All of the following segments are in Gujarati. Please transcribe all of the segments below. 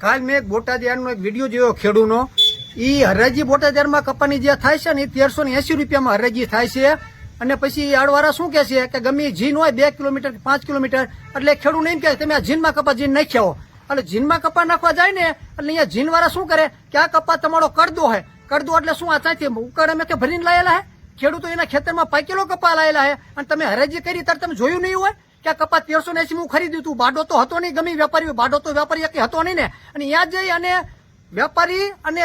કાલ મેં એક બોટાદ એક વીડિયો જોયો ખેડૂનો. એ હરાજી બોટાદ યાર્ડમાં કપાની જે થાય છે ને એ તેરસો ને એસી રૂપિયામાં હરાજી થાય છે. અને પછી આડવાળા શું કે છે કે ગમે જીન હોય, બે કિલોમીટર પાંચ કિલોમીટર, એટલે ખેડૂત એમ કહે, તમે આ જીનમાં કપા જીન નાખ્યા હો. એટલે જીનમાં કપા નાખવા જાય ને, એટલે અહીંયા જીનવાળા શું કરે કે આ કપા તમારો કરદો હે. કરદો એટલે શું આ ત્યાંથી ઉકાળ અમે ભરીને લાયેલા હે? ખેડૂતો એના ખેતરમાં પાકેલો કપા લાયેલા છે. અને તમે હરાજી કરી ત્યારે તમે જોયું નહીં હોય કે આ કપા તેરસો ને હું ખરીદ્યું તું બાડો તો હતો નહીં, ગમે વેપારી બાડો તો વેપારી કે હતો નહીં ને. અને ત્યાં જઈ અને વેપારી અને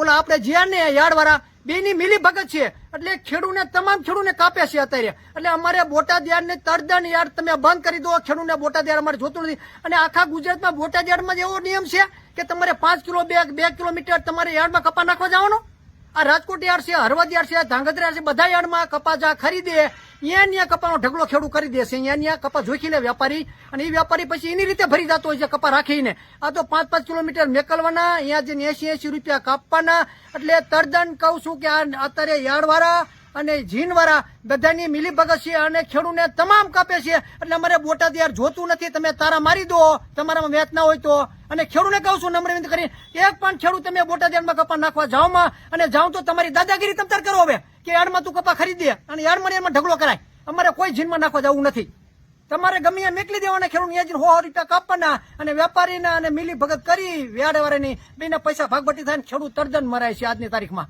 ઓલા આપણે જ્યાં ને યાર્ડ વાળા બેની મિલી ભગત છે. એટલે ખેડૂને, તમામ ખેડૂને કાપે છે અત્યારે. એટલે અમારે બોટાદ યાર્ડ ને તરદન યાર્ડ તમે બંધ કરી દો. ખેડૂને બોટાદ યાર્ડ અમારે જોતું નથી. અને આખા ગુજરાતમાં બોટાદ યાર્ડમાં જ એવો નિયમ છે કે તમારે પાંચ કિલો બે બે કિલોમીટર તમારે યાર્ડમાં કપા નાખવા જવાનો? આ રાજકોટ યાર્ડ છે હરવદ યાર્ડ છે, ધાંગધ્રા છે, બધા યાર્ડમાં કપા જા ખરીદે. અહીંયા ત્યાં કપાનો ઢગલો ખેડૂ કરી દેશે અહીંયા ત્યાં કપા જોખી લે વેપારી અને એ વેપારી પછી એની રીતે ભરી જતો હોય છે કપા રાખીને. આ તો પાંચ પાંચ કિલોમીટર મેકલવાના અહીંયા જઈને એસી એસી રૂપિયા કાપવાના. એટલે તરદન કહું છું કે આ અત્યારે યાર્ડવાળા અને જીનવાળા બધાની મિલીભગત છે અને ખેડૂને તમામ કાપે છે એટલે અમારે બોટાદ યાર જોતું નથી, તમે તારા મારી દો. તમારામાં વેચ ના હોય તો. અને ખેડૂને કહું છું નમ્ર વિનંતી કરી, એક પણ ખેડૂત તમે બોટાદ કપા નાખવા જાઓમાં અને જાઓ તો તમારી દાદાગીરી તમતાર કરો હવે, કે યાર્ડમાં તું કપા ખરીદે. અને યાર્ડમાં યાર્ડમાં ઢગલો કરાય. અમારે કોઈ જીનમાં નાખવા જવું નથી. તમારે ગમે એમ મેકલી દેવાના ખેડૂત ત્યાં હો રૂપિયા કાપવાના અને વેપારીના અને મિલી ભગત કરી વ્યાડવાળાની બેના પૈસા ભાગભટી થાય ખેડૂત તરદન મરાય છે આજની તારીખમાં.